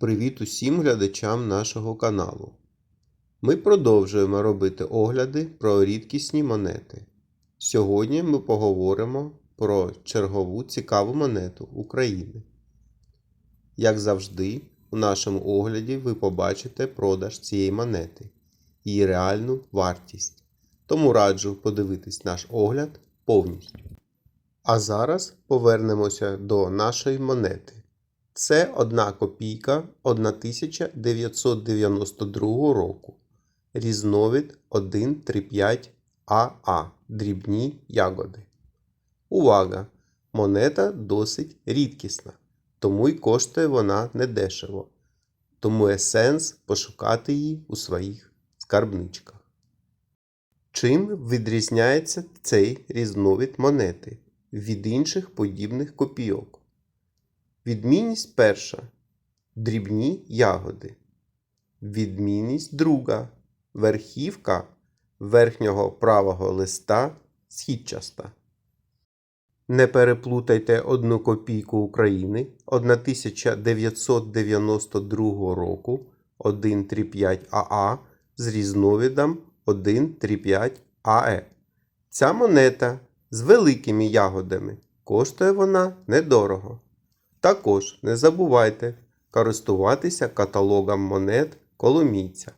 Привіт усім глядачам нашого каналу. Ми продовжуємо робити огляди про рідкісні монети. Сьогодні ми поговоримо про чергову цікаву монету України. Як завжди, у нашому огляді ви побачите продаж цієї монети, її реальну вартість. Тому раджу подивитись наш огляд повністю. А зараз повернемося до нашої монети. Це одна копійка 1992 року. Різновид 135 АА. Дрібні ягоди. Увага! Монета досить рідкісна, тому й коштує вона недешево. Тому є сенс пошукати її у своїх скарбничках. Чим відрізняється цей різновид монети від інших подібних копійок? Відмінність перша дрібні ягоди. Відмінність друга верхівка верхнього правого листа східчаста. Не переплутайте одну копійку України 1992 року 135 АА з різновидом 135 АЕ. Ця монета з великими ягодами коштує вона недорого. Також не забувайте користуватися каталогом монет коломійця.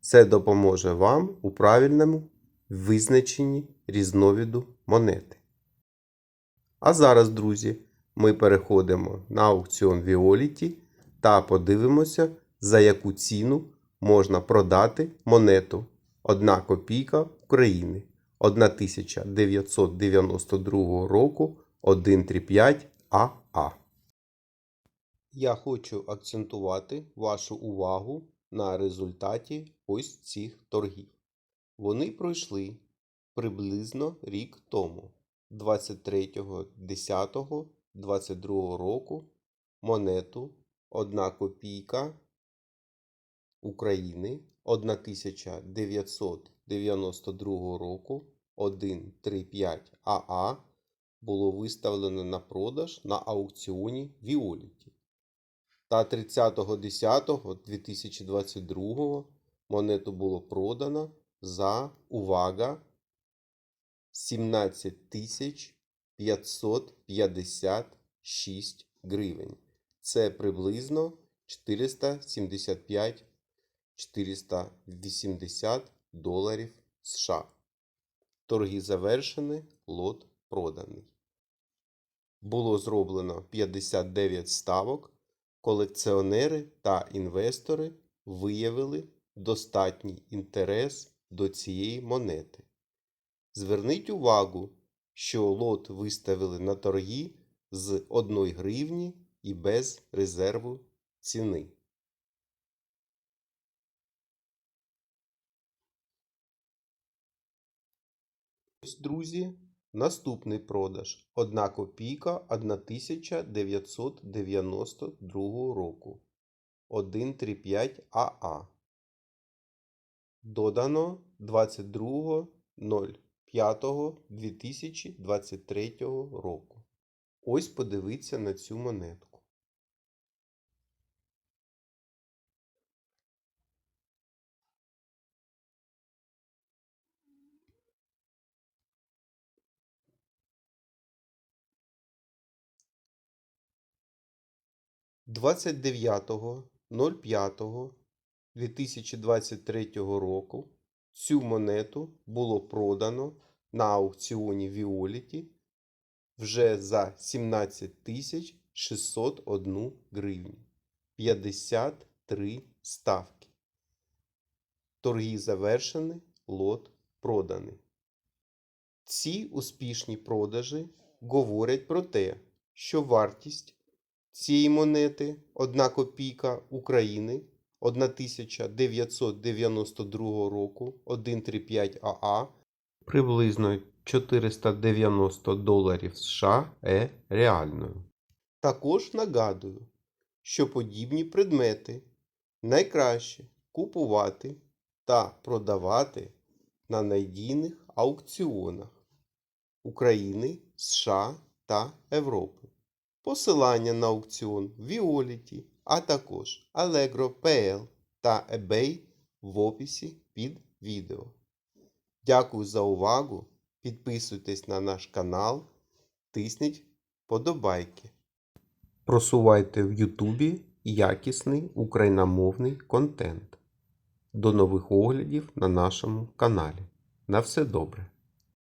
Це допоможе вам у правильному визначенні різновиду монети. А зараз, друзі, ми переходимо на аукціон Violet та подивимося, за яку ціну можна продати монету 1 копійка України 1992 року 135 АА. Я хочу акцентувати вашу увагу на результаті ось цих торгів. Вони пройшли приблизно рік тому, 23.10.22 року, монету 1 копійка України 1992 року 135 АА було виставлено на продаж на аукціоні Violet. Та 30.10.2022 монету було продано за увага 17 тисяч 556 гривень. Це приблизно 475 480 доларів США. Торги завершені, лот проданий. Було зроблено 59 ставок. Колекціонери та інвестори виявили достатній інтерес до цієї монети. Зверніть увагу, що лот виставили на торги з 1 гривні і без резерву ціни. Друзі, наступний продаж. 1 копійка 1992 року. 135 АА. Додано 22.05.2023 року. Ось подивіться на цю монетку. Двадцять дев'ятого 05.2023 року цю монету було продано на аукціоні Violet вже за 17 тисяч 601 гривню. 53 ставки. Торги завершені, лот проданий. Ці успішні продажі говорять про те, що вартість цієї монети 1 копійка України 1992 року 135 АА приблизно 490 доларів США є реальною. Також нагадую, що подібні предмети найкраще купувати та продавати на надійних аукціонах України, США та Європи. Посилання на аукціон Violet а також Allegro.pl та eBay в описі під відео. Дякую за увагу. Підписуйтесь на наш канал, тисніть подобайки. Просувайте в Ютубі якісний україномовний контент. До нових оглядів на нашому каналі. На все добре!